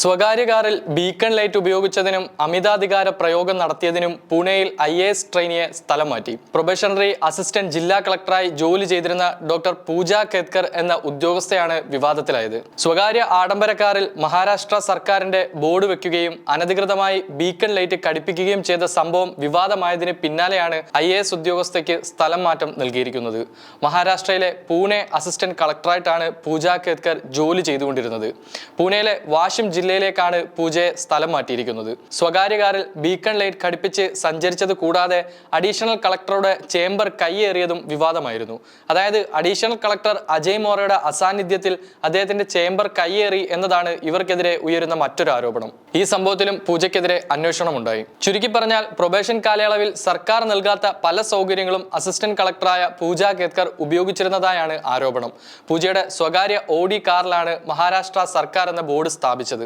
സ്വകാര്യ കാറിൽ beacon light ഉപയോഗിച്ചതിനും അമിതാധികാര പ്രയോഗം നടത്തിയതിനും പൂനെയിൽ ഐ എ എസ് ട്രെയിനിയെ സ്ഥലം മാറ്റി. പ്രൊബേഷണറി അസിസ്റ്റന്റ് ജില്ലാ കളക്ടറായി ജോലി ചെയ്തിരുന്ന ഡോക്ടർ പൂജ കേത്കർ എന്ന ഉദ്യോഗസ്ഥയാണ് വിവാദത്തിലായത്. സ്വകാര്യ ആഡംബര കാറിൽ മഹാരാഷ്ട്ര സർക്കാരിന്റെ ബോർഡ് വെക്കുകയും അനധികൃതമായി ബീക്കൺ ലൈറ്റ് കടിപ്പിക്കുകയും ചെയ്ത സംഭവം വിവാദമായതിന് പിന്നാലെയാണ് ഐ എ എസ് ഉദ്യോഗസ്ഥയ്ക്ക് സ്ഥലം മാറ്റം നൽകിയിരിക്കുന്നത്. മഹാരാഷ്ട്രയിലെ പൂനെ അസിസ്റ്റന്റ് കളക്ടറായിട്ടാണ് പൂജ കേത്കർ ജോലി ചെയ്തുകൊണ്ടിരുന്നത്. പൂനെയിലെ വാഷിം ജില്ലയിലേക്കാണ് പൂജയെ സ്ഥലം മാറ്റിയിരിക്കുന്നത്. സ്വകാര്യ കാറിൽ ബീക്കൺ ലൈറ്റ് ഘടിപ്പിച്ച് സഞ്ചരിച്ചത് കൂടാതെ അഡീഷണൽ കളക്ടറുടെ ചേംബർ കൈയേറിയതും വിവാദമായിരുന്നു. അതായത് അഡീഷണൽ കളക്ടർ അജയ് മോറയുടെ അസാന്നിധ്യത്തിൽ അദ്ദേഹത്തിന്റെ ചേംബർ കൈയേറി എന്നതാണ് ഇവർക്കെതിരെ ഉയരുന്ന മറ്റൊരു ആരോപണം. ഈ സംഭവത്തിലും പൂജയ്ക്കെതിരെ അന്വേഷണമുണ്ടായി. ചുരുക്കി പറഞ്ഞാൽ പ്രൊബേഷൻ കാലയളവിൽ സർക്കാർ നൽകാത്ത പല സൗകര്യങ്ങളും അസിസ്റ്റന്റ് കളക്ടറായ പൂജ കേത്കർ ഉപയോഗിച്ചിരുന്നതായാണ് ആരോപണം. പൂജയുടെ സ്വകാര്യ ഓഡി കാറിലാണ് മഹാരാഷ്ട്ര സർക്കാർ എന്ന ബോർഡ് സ്ഥാപിച്ചത്.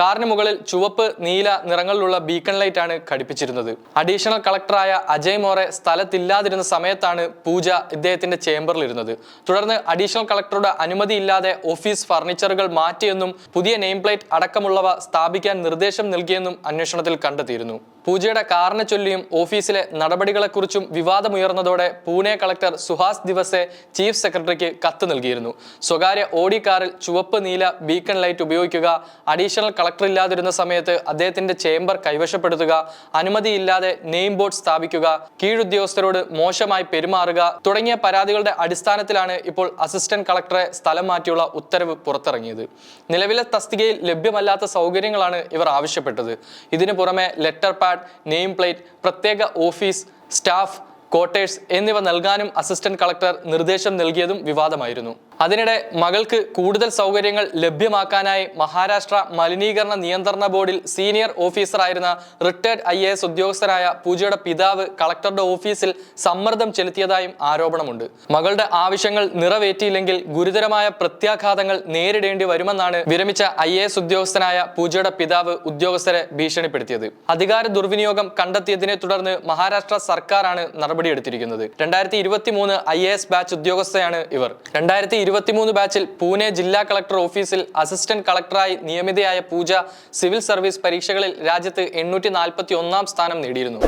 കാറിന് മുകളിൽ ചുവപ്പ് നീല നിറങ്ങളിലുള്ള ബീക്കൺ ലൈറ്റ് ആണ് ഘടിപ്പിച്ചിരുന്നത്. അഡീഷണൽ കളക്ടറായ അജയ് മോറെ സ്ഥലത്തില്ലാതിരുന്ന സമയത്താണ് പൂജ ഇദ്ദേഹത്തിന്റെ ചേംബറിലിരുന്നത്. തുടർന്ന് അഡീഷണൽ കളക്ടറുടെ അനുമതിയില്ലാതെ ഓഫീസ് ഫർണിച്ചറുകൾ മാറ്റിയെന്നും പുതിയ നെയിം പ്ലേറ്റ് അടക്കമുള്ളവ സ്ഥാപിക്കാൻ നിർദ്ദേശം നൽകിയെന്നും അന്വേഷണത്തിൽ കണ്ടെത്തിയിരുന്നു പൂജയുടെ കാരണച്ചൊല്ലിയും ചൊല്ലിയും ഓഫീസിലെ നടപടികളെക്കുറിച്ചും വിവാദമുയർന്നതോടെ പൂനെ കളക്ടർ സുഹാസ് ദിവസെ ചീഫ് സെക്രട്ടറിക്ക് കത്ത് നൽകിയിരുന്നു. സ്വകാര്യ ഓഡി കാറിൽ ചുവപ്പ് നീല ബീക്കൺ ലൈറ്റ് ഉപയോഗിക്കുക അഡീഷണൽ കളക്ടർ ഇല്ലാതിരുന്ന സമയത്ത് അദ്ദേഹത്തിന്റെ ചേംബർ കൈവശപ്പെടുത്തുക അനുമതിയില്ലാതെ നെയിം ബോർഡ് സ്ഥാപിക്കുക കീഴുദ്യോഗസ്ഥരോട് മോശമായി പെരുമാറുക തുടങ്ങിയ പരാതികളുടെ അടിസ്ഥാനത്തിലാണ് ഇപ്പോൾ അസിസ്റ്റന്റ് കളക്ടറെ സ്ഥലം മാറ്റിയുള്ള ഉത്തരവ് പുറത്തിറങ്ങിയത്. നിലവിലെ തസ്തികയിൽ ലഭ്യമല്ലാത്ത സൗകര്യങ്ങളാണ് ഇവർ ആവശ്യപ്പെട്ടത്. ഇതിനു പുറമെ ലെറ്റർ പാഡ് നെയിം പ്ലേറ്റ് പ്രത്യേക ഓഫീസ് സ്റ്റാഫ് ക്വാർട്ടേഴ്സ് എന്നിവ നൽകാനും അസിസ്റ്റന്റ് കളക്ടർ നിർദ്ദേശം നൽകിയതും വിവാദമായിരുന്നു. അതിനിടെ മകൾക്ക് കൂടുതൽ സൗകര്യങ്ങൾ ലഭ്യമാക്കാനായി മഹാരാഷ്ട്ര മലിനീകരണ നിയന്ത്രണ ബോർഡിൽ സീനിയർ ഓഫീസറായിരുന്ന റിട്ടയർഡ് ഐ എ എസ് ഉദ്യോഗസ്ഥനായ പൂജയുടെ പിതാവ് കളക്ടറുടെ ഓഫീസിൽ സമ്മർദ്ദം ചെലുത്തിയതായും ആരോപണമുണ്ട്. മകളുടെ ആവശ്യങ്ങൾ നിറവേറ്റിയില്ലെങ്കിൽ ഗുരുതരമായ പ്രത്യാഘാതങ്ങൾ നേരിടേണ്ടി വരുമെന്നാണ് വിരമിച്ച ഐ എ എസ് ഉദ്യോഗസ്ഥനായ പൂജയുടെ പിതാവ് ഉദ്യോഗസ്ഥരെ ഭീഷണിപ്പെടുത്തിയത്. അധികാര ദുർവിനിയോഗം കണ്ടെത്തിയതിനെ തുടർന്ന് മഹാരാഷ്ട്ര സർക്കാരാണ് നടപടിയെടുത്തിരിക്കുന്നത്. രണ്ടായിരത്തി ഇരുപത്തി മൂന്ന് ഐ എ എസ് ബാച്ച് ഉദ്യോഗസ്ഥയാണ് ഇവർ. രണ്ടായിരത്തി ഇരുപത്തിമൂന്ന് ബാച്ചിൽ പൂനെ ജില്ലാ കളക്ടർ ഓഫീസിൽ അസിസ്റ്റന്റ് കളക്ടറായി നിയമിതയായ പൂജ സിവിൽ സർവീസ് പരീക്ഷകളിൽ രാജ്യത്ത് എണ്ണൂറ്റി സ്ഥാനം നേടിയിരുന്നു.